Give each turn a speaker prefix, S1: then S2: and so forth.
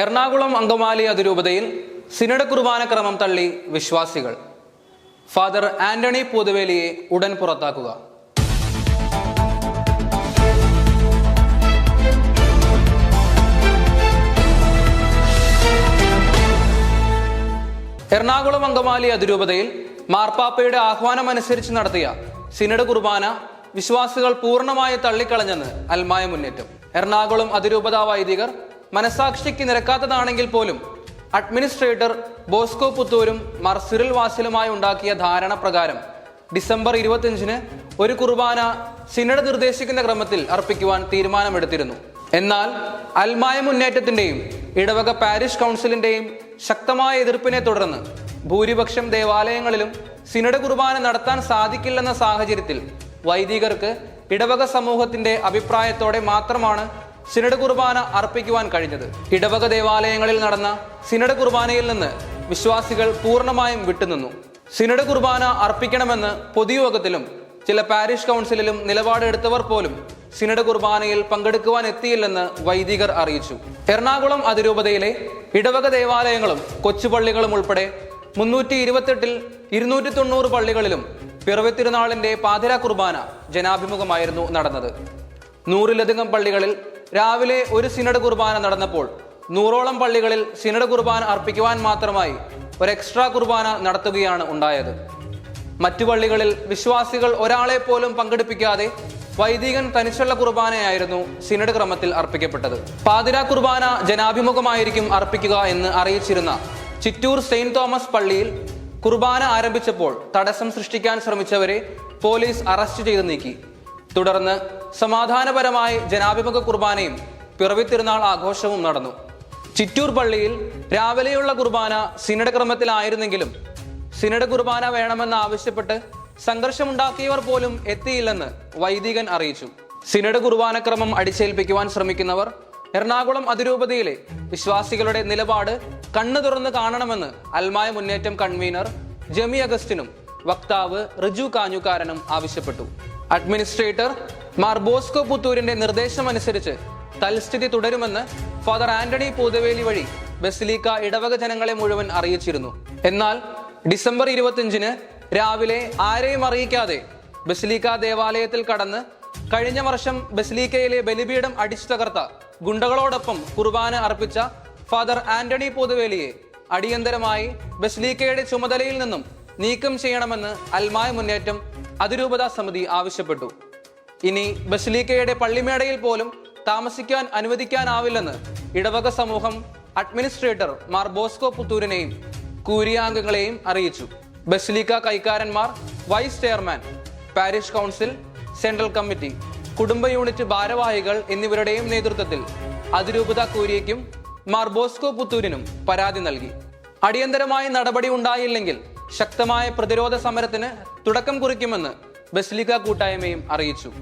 S1: എറണാകുളം അങ്കമാലി അതിരൂപതയിൽ സിനഡ് കുർബാന ക്രമം തള്ളി വിശ്വാസികൾ. ഫാദർ ആന്റണി പൂതുവേലിയെ ഉടൻ പുറത്താക്കുക. എറണാകുളം അങ്കമാലി അതിരൂപതയിൽ മാർപ്പാപ്പയുടെ ആഹ്വാനമനുസരിച്ച് നടത്തിയ സിനഡ് കുർബാന വിശ്വാസികൾ പൂർണമായി തള്ളിക്കളഞ്ഞെന്ന് അൽമായ മുന്നേറ്റം. എറണാകുളം അതിരൂപതാ വൈദികർ മനസാക്ഷിക്ക് നിരക്കാത്തതാണെങ്കിൽ പോലും അഡ്മിനിസ്ട്രേറ്റർ ബോസ്കോ പുത്തൂരും മർസിറിൽ വാസിലുമായി ഉണ്ടാക്കിയ ധാരണ പ്രകാരം ഡിസംബർ ഇരുപത്തിയഞ്ചിന് ഒരു കുർബാന സിനഡ് നിർദ്ദേശിക്കുന്ന ക്രമത്തിൽ അർപ്പിക്കുവാൻ തീരുമാനമെടുത്തിരുന്നു. എന്നാൽ അൽമായ മുന്നേറ്റത്തിന്റെയും ഇടവക പാരിഷ് കൗൺസിലിന്റെയും ശക്തമായ എതിർപ്പിനെ തുടർന്ന് ഭൂരിപക്ഷം ദേവാലയങ്ങളിലും സിനഡ് കുർബാന നടത്താൻ സാധിക്കില്ലെന്ന സാഹചര്യത്തിൽ വൈദികർക്ക് ഇടവക സമൂഹത്തിന്റെ അഭിപ്രായത്തോടെ മാത്രമാണ് സിനഡ് കുർബാന അർപ്പിക്കുവാൻ കഴിഞ്ഞത്. ഇടവക ദേവാലയങ്ങളിൽ നടന്ന സിനഡ് കുർബാനയിൽ നിന്ന് വിശ്വാസികൾ പൂർണമായും വിട്ടുനിന്നു. സിനഡ് കുർബാന അർപ്പിക്കണമെന്ന് പൊതുയോഗത്തിലും ചില പാരിഷ് കൗൺസിലിലും നിലപാടെടുത്തവർ പോലും സിനഡ് കുർബാനയിൽ പങ്കെടുക്കുവാൻ എത്തിയില്ലെന്ന് വൈദികർ അറിയിച്ചു. എറണാകുളം അതിരൂപതയിലെ ഇടവക ദേവാലയങ്ങളും കൊച്ചുപള്ളികളും ഉൾപ്പെടെ മുന്നൂറ്റി ഇരുപത്തെട്ടിൽ ഇരുന്നൂറ്റി തൊണ്ണൂറ് പള്ളികളിലും പിറവി തിരുനാളിന്റെ പാതിര കുർബാന ജനാഭിമുഖമായിരുന്നു നടന്നത്. നൂറിലധികം പള്ളികളിൽ രാവിലെ ഒരു സിനഡ് കുർബാന നടന്നപ്പോൾ നൂറോളം പള്ളികളിൽ സിനഡ് കുർബാന അർപ്പിക്കുവാൻ മാത്രമായി ഒരു എക്സ്ട്രാ കുർബാന നടത്തുകയാണ് ഉണ്ടായത്. മറ്റു പള്ളികളിൽ വിശ്വാസികൾ ഒരാളെ പോലും പങ്കെടുപ്പിക്കാതെ വൈദികൻ തനിച്ചുള്ള കുർബാനയായിരുന്നു സിനഡ് ക്രമത്തിൽ അർപ്പിക്കപ്പെട്ടത്. പാതിര കുർബാന ജനാഭിമുഖമായിരിക്കും അർപ്പിക്കുക എന്ന് അറിയിച്ചിരുന്ന ചിറ്റൂർ സെയിന്റ് തോമസ് പള്ളിയിൽ കുർബാന ആരംഭിച്ചപ്പോൾ തടസ്സം സൃഷ്ടിക്കാൻ ശ്രമിച്ചവരെ പോലീസ് അറസ്റ്റ് ചെയ്ത് നീക്കി. തുടർന്ന് സമാധാനപരമായി ജനാഭിമുഖ കുർബാനയും പിറവി തിരുനാൾ ആഘോഷവും നടന്നു. ചിറ്റൂർ പള്ളിയിൽ രാവിലെയുള്ള കുർബാന സിനഡ് ക്രമത്തിലായിരുന്നെങ്കിലും സിനഡ് കുർബാന വേണമെന്ന് ആവശ്യപ്പെട്ട് സംഘർഷമുണ്ടാക്കിയവർ പോലും എത്തിയില്ലെന്ന് വൈദികൻ അറിയിച്ചു. സിനഡ് കുർബാനക്രമം അടിച്ചേൽപ്പിക്കുവാൻ ശ്രമിക്കുന്നവർ എറണാകുളം അതിരൂപതയിലെ വിശ്വാസികളുടെ നിലപാട് കണ്ണു തുറന്ന് കാണണമെന്ന് അൽമായ മുന്നേറ്റം കൺവീനർ ജമി അഗസ്റ്റിനും വക്താവ് റിജു കാഞ്ഞുകാരനും ആവശ്യപ്പെട്ടു. അഡ്മിനിസ്ട്രേറ്റർ മാർ ബോസ്കോ പുത്തൂരിന്റെ നിർദ്ദേശമനുസരിച്ച് തൽസ്ഥിതി തുടരുമെന്ന് ഫാദർ ആന്റണി പൂതവേലി വഴി ബസിലിക്ക ഇടവക ജനങ്ങളെ മുഴുവൻ അറിയിച്ചിരുന്നു. എന്നാൽ ഡിസംബർ ഇരുപത്തിയഞ്ചിന് രാവിലെ ആരെയും അറിയിക്കാതെ ബസിലിക്ക ദേവാലയത്തിൽ കടന്ന് കഴിഞ്ഞ വർഷം ബസിലിക്കയിലെ ബലിപീഠം അടിച്ചു തകർത്ത ഗുണ്ടകളോടൊപ്പം കുർബാന അർപ്പിച്ച ഫാദർ ആന്റണി പൂതവേലിയെ അടിയന്തരമായി ബസിലിക്കയുടെ ചുമതലയിൽ നിന്നും നീക്കം ചെയ്യണമെന്ന് അൽമായ മുന്നേറ്റം അതിരൂപത സമിതി ആവശ്യപ്പെട്ടു. ഇനി ബഷലീക്കയുടെ പള്ളിമേടയിൽ പോലും താമസിക്കാൻ അനുവദിക്കാനാവില്ലെന്ന് ഇടവക സമൂഹം അഡ്മിനിസ്ട്രേറ്റർ മാർ ബോസ്കോ പുത്തൂരിനെയും കൂരിയാംഗങ്ങളെയും അറിയിച്ചു. ബഷലീക്ക കൈക്കാരന്മാർ vice chairman parish council central committee കുടുംബ യൂണിറ്റ് ഭാരവാഹികൾ എന്നിവരുടെയും നേതൃത്വത്തിൽ അതിരൂപത കൂരിയയ്ക്കും മാർ ബോസ്കോ പുത്തൂരിനും പരാതി നൽകി. അടിയന്തരമായ നടപടി ഉണ്ടായില്ലെങ്കിൽ ശക്തമായ പ്രതിരോധ സമരത്തിന് തുടക്കം കുറിക്കുമെന്ന് ബസ്ലിക കൂട്ടായ്മയും അറിയിച്ചു.